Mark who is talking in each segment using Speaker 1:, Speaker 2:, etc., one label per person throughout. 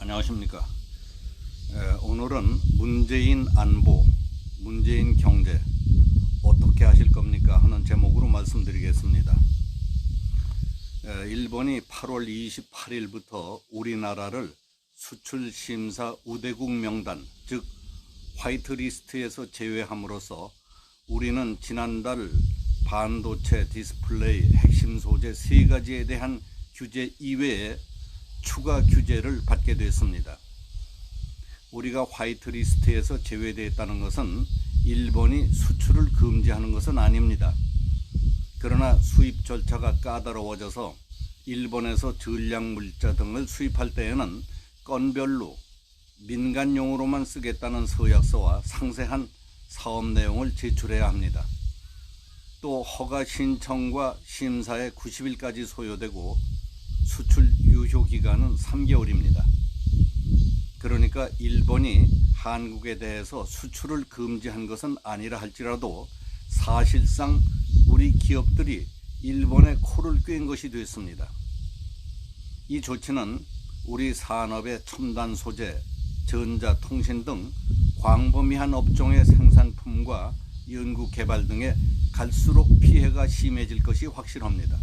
Speaker 1: 안녕하십니까. 에, 오늘은 문재인 안보, 문재인 경제 어떻게 하실 겁니까 하는 제목으로 말씀드리겠습니다. 에, 일본이 8월 28일부터 우리나라를 수출 심사 우대국 명단, 즉 화이트리스트에서 제외함으로써 우리는 지난달 반도체 디스플레이 핵심 소재 세 가지에 대한 규제 이외에 추가 규제를 받게 됐습니다. 우리가 화이트리스트에서 제외되었다는 것은 일본이 수출을 금지하는 것은 아닙니다. 그러나 수입 절차가 까다로워져서 일본에서 전략 물자 등을 수입할 때에는 건별로 민간용으로만 쓰겠다는 서약서와 상세한 사업 내용을 제출해야 합니다. 또 허가 신청과 심사에 90일까지 소요되고 수출 유효 기간은 3개월입니다. 그러니까 일본이 한국에 대해서 수출을 금지한 것은 아니라 할지라도 사실상 우리 기업들이 일본에 코를 꿰인 것이 됐습니다. 이 조치는 우리 산업의 첨단 소재, 전자, 통신 등 광범위한 업종의 생산품과 연구 개발 등에 갈수록 피해가 심해질 것이 확실합니다.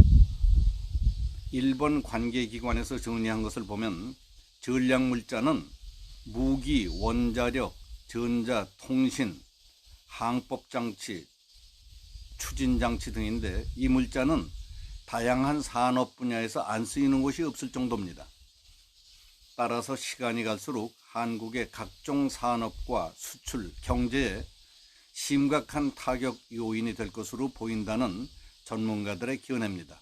Speaker 1: 일본 관계기관에서 정리한 것을 보면 전략물자는 무기, 원자력, 전자, 통신, 항법장치, 추진장치 등인데 이 물자는 다양한 산업 분야에서 안 쓰이는 곳이 없을 정도입니다. 따라서 시간이 갈수록 한국의 각종 산업과 수출, 경제에 심각한 타격 요인이 될 것으로 보인다는 전문가들의 견해입니다.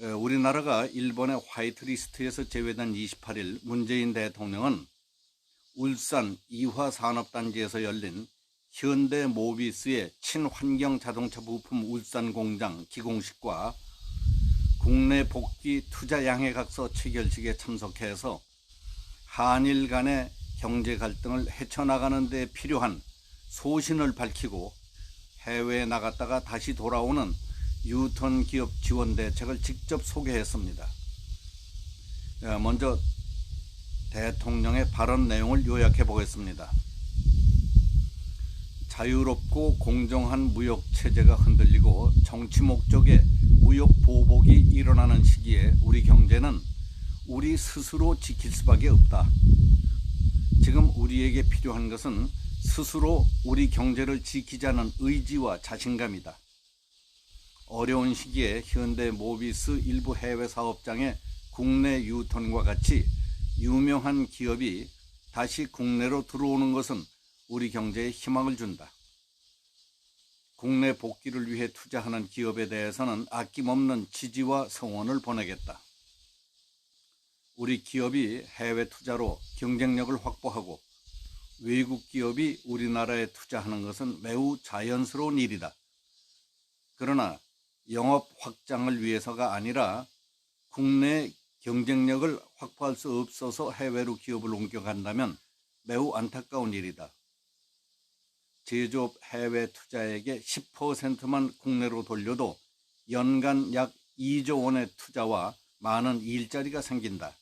Speaker 1: 에, 우리나라가 일본의 화이트리스트에서 제외된 28일 문재인 대통령은 울산 이화산업단지에서 열린 현대 모비스의 친환경 자동차 부품 울산 공장 기공식과 국내 복귀 투자 양해각서 체결식에 참석해서 한일 간의 경제 갈등을 헤쳐나가는 데 필요한 소신을 밝히고 해외에 나갔다가 다시 돌아오는 유턴 기업 지원 대책을 직접 소개했습니다. 어, 먼저 대통령의 발언 내용을 요약해 보겠습니다. 자유롭고 공정한 무역 체제가 흔들리고 정치 목적의 무역 보복이 일어나는 시기에 우리 경제는 우리 스스로 지킬 수밖에 없다. 지금 우리에게 필요한 것은 스스로 우리 경제를 지키자는 의지와 자신감이다. 어려운 시기에 현대 모비스 일부 해외 사업장의 국내 유턴과 같이 유명한 기업이 다시 국내로 들어오는 것은 우리 경제에 희망을 준다. 국내 복귀를 위해 투자하는 기업에 대해서는 아낌없는 지지와 성원을 보내겠다. 우리 기업이 해외 투자로 경쟁력을 확보하고 외국 기업이 우리나라에 투자하는 것은 매우 자연스러운 일이다. 그러나 영업 확장을 위해서가 아니라 국내 경쟁력을 확보할 수 없어서 해외로 기업을 옮겨간다면 매우 안타까운 일이다. 제조업 해외 투자액의 10%만 국내로 돌려도 연간 약 2조 원의 투자와 많은 일자리가 생긴다.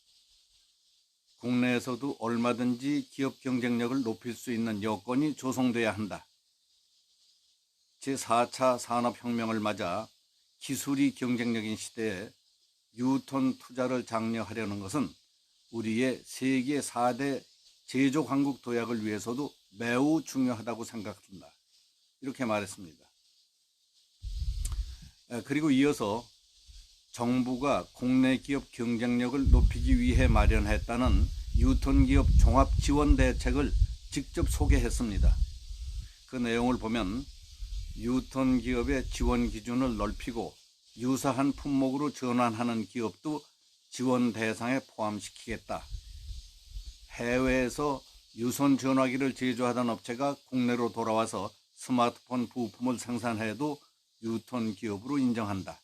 Speaker 1: 국내에서도 얼마든지 기업 경쟁력을 높일 수 있는 여건이 조성돼야 한다. 제4차 산업혁명을 맞아 기술이 경쟁력인 시대에 유턴 투자를 장려하려는 것은 우리의 세계 4대 제조 강국 도약을 위해서도 매우 중요하다고 생각한다. 이렇게 말했습니다. 그리고 이어서 정부가 국내 기업 경쟁력을 높이기 위해 마련했다는 유턴 기업 종합 지원 대책을 직접 소개했습니다. 그 내용을 보면 유턴 기업의 지원 기준을 넓히고 유사한 품목으로 전환하는 기업도 지원 대상에 포함시키겠다. 해외에서 유선 전화기를 제조하던 업체가 국내로 돌아와서 스마트폰 부품을 생산해도 유턴 기업으로 인정한다.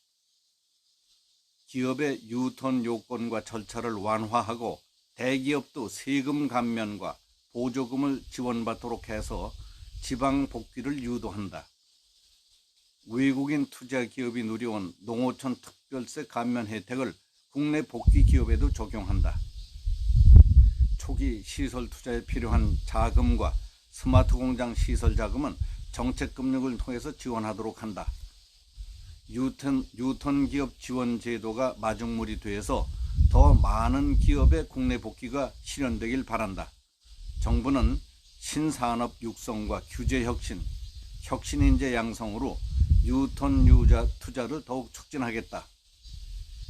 Speaker 1: 기업의 유턴 요건과 절차를 완화하고 대기업도 세금 감면과 보조금을 지원받도록 해서 지방 복귀를 유도한다. 외국인 투자 기업이 누려온 농어촌 특별세 감면 혜택을 국내 복귀 기업에도 적용한다. 초기 시설 투자에 필요한 자금과 스마트 공장 시설 자금은 정책 금융을 통해서 지원하도록 한다. 유턴, 유턴 기업 지원 제도가 마중물이 돼서 더 많은 기업의 국내 복귀가 실현되길 바란다. 정부는 신산업 육성과 규제 혁신, 혁신 인재 양성으로 유턴 유자 투자를 더욱 촉진하겠다.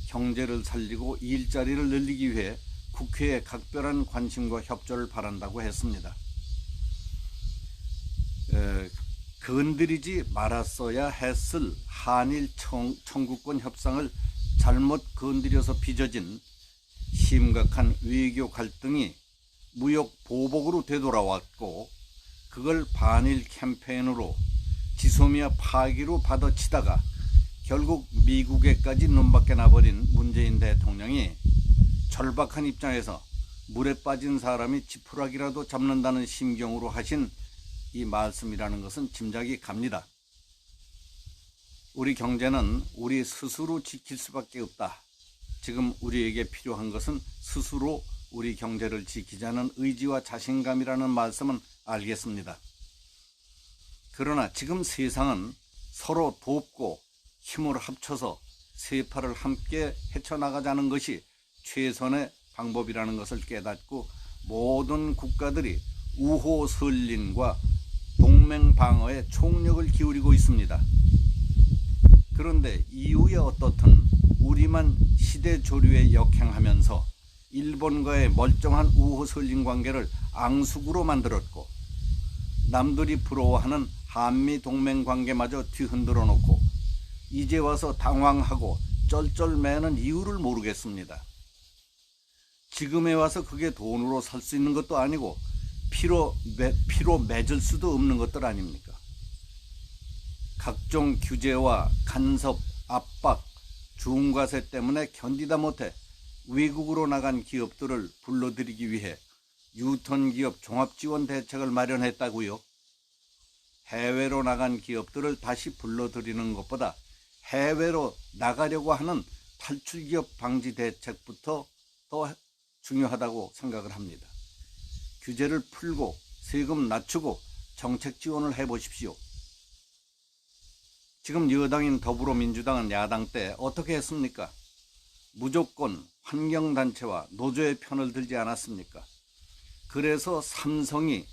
Speaker 1: 경제를 살리고 일자리를 늘리기 위해 국회에 각별한 관심과 협조를 바란다고 했습니다. 에, 건드리지 말았어야 했을 한일 청, 청구권 협상을 잘못 건드려서 빚어진 심각한 외교 갈등이 무역 보복으로 되돌아왔고 그걸 반일 캠페인으로 지소미아 파기로 받아치다가 결국 미국에까지 눈밖에 나버린 문재인 대통령이 절박한 입장에서 물에 빠진 사람이 지푸라기라도 잡는다는 심경으로 하신 이 말씀이라는 것은 짐작이 갑니다. 우리 경제는 우리 스스로 지킬 수밖에 없다. 지금 우리에게 필요한 것은 스스로 우리 경제를 지키자는 의지와 자신감이라는 말씀은 알겠습니다. 그러나 지금 세상은 서로 돕고 힘을 합쳐서 세파를 함께 헤쳐나가자는 것이 최선의 방법이라는 것을 깨닫고 모든 국가들이 우호 설린과 동맹 방어에 총력을 기울이고 있습니다. 그런데 이후에 어떻든 우리만 시대 조류에 역행하면서 일본과의 멀쩡한 우호 설린 관계를 앙숙으로 만들었고 남들이 부러워하는 한미 동맹 관계마저 뒤흔들어 놓고 이제 와서 당황하고 쩔쩔매는 이유를 모르겠습니다. 지금에 와서 그게 돈으로 살 수 있는 것도 아니고 피로, 매, 피로 맺을 수도 없는 것들 아닙니까? 각종 규제와 간섭, 압박, 중과세 때문에 견디다 못해 외국으로 나간 기업들을 불러들이기 위해 유턴 기업 종합 지원 대책을 마련했다고요. 해외로 나간 기업들을 다시 불러들이는 것보다 해외로 나가려고 하는 탈출 기업 방지 대책부터 더 중요하다고 생각을 합니다. 규제를 풀고 세금 낮추고 정책 지원을 해 보십시오. 지금 여당인 더불어민주당은 야당 때 어떻게 했습니까? 무조건 환경단체와 노조의 편을 들지 않았습니까? 그래서 삼성이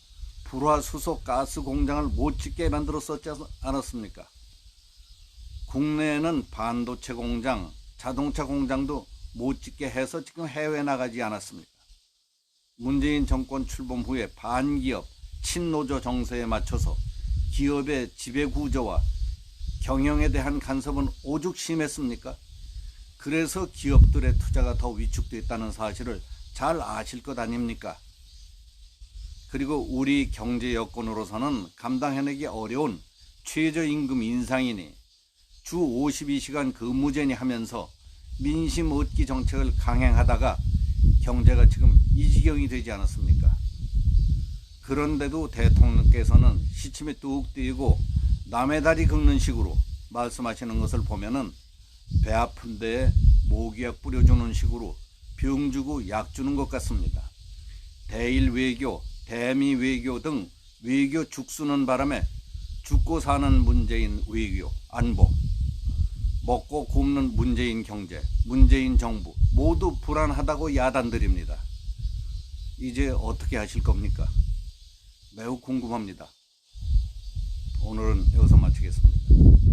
Speaker 1: 불화 수소 가스 공장을 못 짓게 만들었었지 않았습니까? 국내에는 반도체 공장, 자동차 공장도 못 짓게 해서 지금 해외 나가지 않았습니까? 문재인 정권 출범 후에 반기업, 친노조 정서에 맞춰서 기업의 지배 구조와 경영에 대한 간섭은 오죽 심했습니까? 그래서 기업들의 투자가 더 위축됐다는 사실을 잘 아실 것 아닙니까? 그리고 우리 경제 여건으로서는 감당해내기 어려운 최저임금 인상이니 주 52시간 근무제니 하면서 민심 얻기 정책을 강행하다가 경제가 지금 이 지경이 되지 않았습니까? 그런데도 대통령께서는 시침에 뚝 띄고 남의 다리 긁는 식으로 말씀하시는 것을 보면은 배 아픈 데에 모기약 뿌려주는 식으로 병 주고 약 주는 것 같습니다. 대일 외교, 대미 외교 등 외교 죽수는 바람에 죽고 사는 문재인 외교, 안보, 먹고 굶는 문재인 경제, 문재인 정부 모두 불안하다고 야단드립니다. 이제 어떻게 하실 겁니까? 매우 궁금합니다. 오늘은 여기서 마치겠습니다.